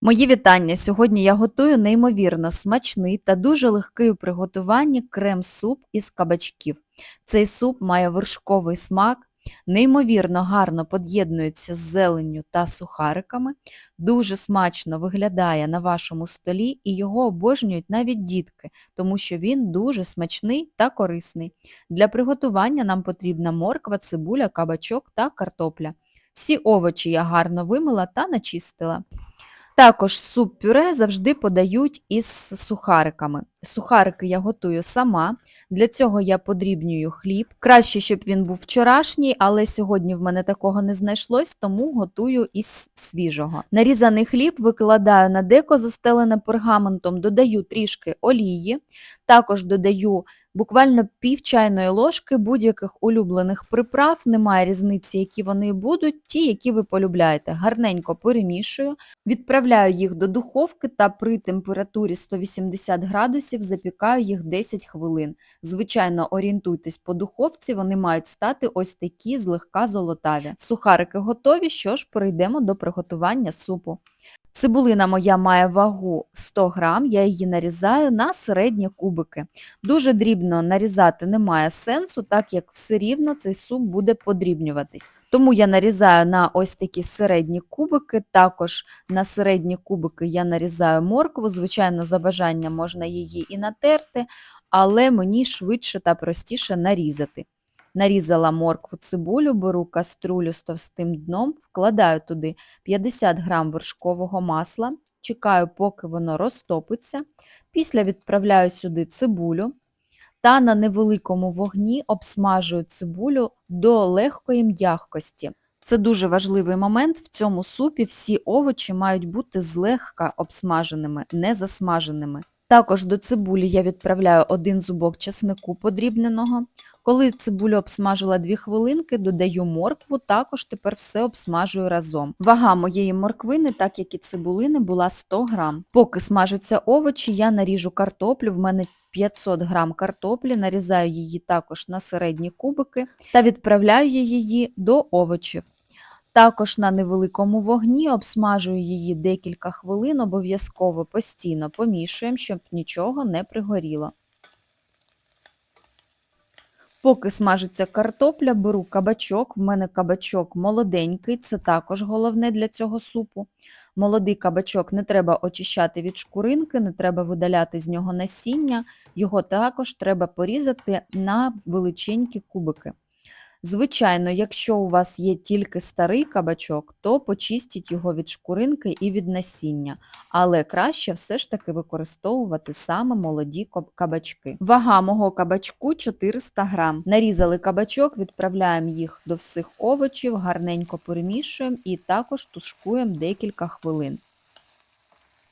Мої вітання! Сьогодні я готую неймовірно смачний та дуже легкий у приготуванні крем-суп із кабачків. Цей суп має вершковий смак, неймовірно гарно поєднується з зеленню та сухариками, дуже смачно виглядає на вашому столі і його обожнюють навіть дітки, тому що він дуже смачний та корисний. Для приготування нам потрібна морква, цибуля, кабачок та картопля. Всі овочі я гарно вимила та начистила. Також суп-пюре завжди подають із сухариками. Сухарики я готую сама. Для цього я подрібнюю хліб. Краще, щоб він був вчорашній, але сьогодні в мене такого не знайшлось, тому готую із свіжого. Нарізаний хліб викладаю на деко, застелене пергаментом, додаю трішки олії, також додаю буквально пів чайної ложки будь-яких улюблених приправ, немає різниці, які вони будуть, ті, які ви полюбляєте. Гарненько перемішую, відправляю їх до духовки та при температурі 180 градусів запікаю їх 10 хвилин. Звичайно, орієнтуйтесь по духовці, вони мають стати ось такі злегка золотаві. Сухарики готові, що ж, перейдемо до приготування супу. Цибулина моя має вагу 100 грам, я її нарізаю на середні кубики. Дуже дрібно нарізати немає сенсу, так як все рівно цей суп буде подрібнюватись. Тому я нарізаю на ось такі середні кубики, також на середні кубики я нарізаю моркву, звичайно, за бажанням можна її і натерти, але мені швидше та простіше нарізати. Нарізала моркву цибулю, беру каструлю з товстим дном, вкладаю туди 50 г вершкового масла, чекаю, поки воно розтопиться. Після відправляю сюди цибулю та на невеликому вогні обсмажую цибулю до легкої м'якості. Це дуже важливий момент. В цьому супі всі овочі мають бути злегка обсмаженими, не засмаженими. Також до цибулі я відправляю один зубок чеснику подрібненого. Коли цибулю обсмажила 2 хвилинки, додаю моркву, також тепер все обсмажую разом. Вага моєї морквини, так як і цибулини, була 100 грам. Поки смажаться овочі, я наріжу картоплю, в мене 500 грам картоплі, нарізаю її також на середні кубики та відправляю її до овочів. Також на невеликому вогні обсмажую її декілька хвилин, обов'язково постійно помішуємо, щоб нічого не пригоріло. Поки смажиться картопля, беру кабачок. В мене кабачок молоденький, це також головне для цього супу. Молодий кабачок не треба очищати від шкуринки, не треба видаляти з нього насіння, його також треба порізати на величенькі кубики. Звичайно, якщо у вас є тільки старий кабачок, то почистіть його від шкуринки і від насіння, але краще все ж таки використовувати саме молоді кабачки. Вага мого кабачку 400 грам. Нарізали кабачок, відправляємо їх до всіх овочів, гарненько перемішуємо і також тушкуємо декілька хвилин.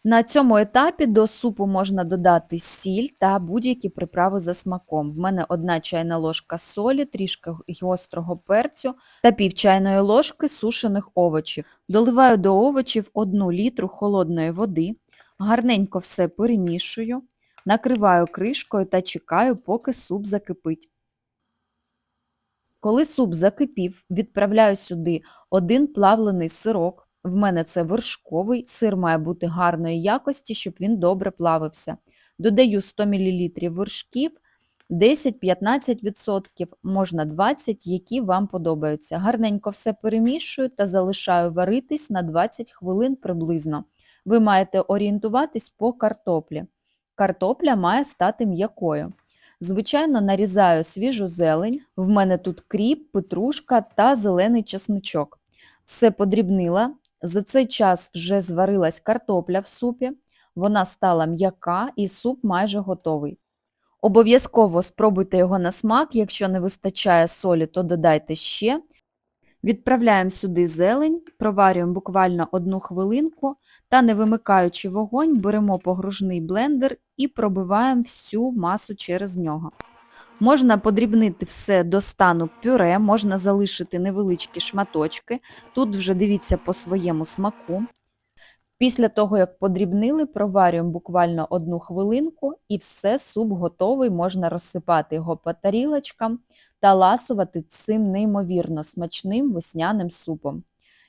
На цьому етапі до супу можна додати сіль та будь-які приправи за смаком. В мене одна чайна ложка солі, трішки гострого перцю та пів чайної ложки сушених овочів. Доливаю до овочів 1 літру холодної води, гарненько все перемішую, накриваю кришкою та чекаю, поки суп закипить. Коли суп закипів, відправляю сюди один плавлений сирок. В мене це вершковий, сир має бути гарної якості, щоб він добре плавився. Додаю 100 мл вершків, 10-15%, можна 20, які вам подобаються. Гарненько все перемішую та залишаю варитись на 20 хвилин приблизно. Ви маєте орієнтуватись по картоплі. Картопля має стати м'якою. Звичайно, нарізаю свіжу зелень, в мене тут кріп, петрушка та зелений чесничок. Все подрібнила, за цей час вже зварилась картопля в супі, вона стала м'яка і суп майже готовий. Обов'язково спробуйте його на смак, якщо не вистачає солі, то додайте ще. Відправляємо сюди зелень, проварюємо буквально одну хвилинку та, не вимикаючи вогонь, беремо погружний блендер і пробиваємо всю масу через нього. Можна подрібнити все до стану пюре, можна залишити невеличкі шматочки. Тут вже дивіться по своєму смаку. Після того, як подрібнили, проварюємо буквально одну хвилинку і все, суп готовий, можна розсипати його по тарілочкам та ласувати цим неймовірно смачним весняним супом.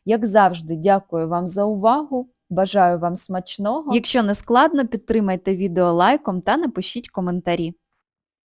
Як завжди, дякую вам за увагу. Бажаю вам смачного. Якщо не складно, підтримайте відео лайком та напишіть коментарі.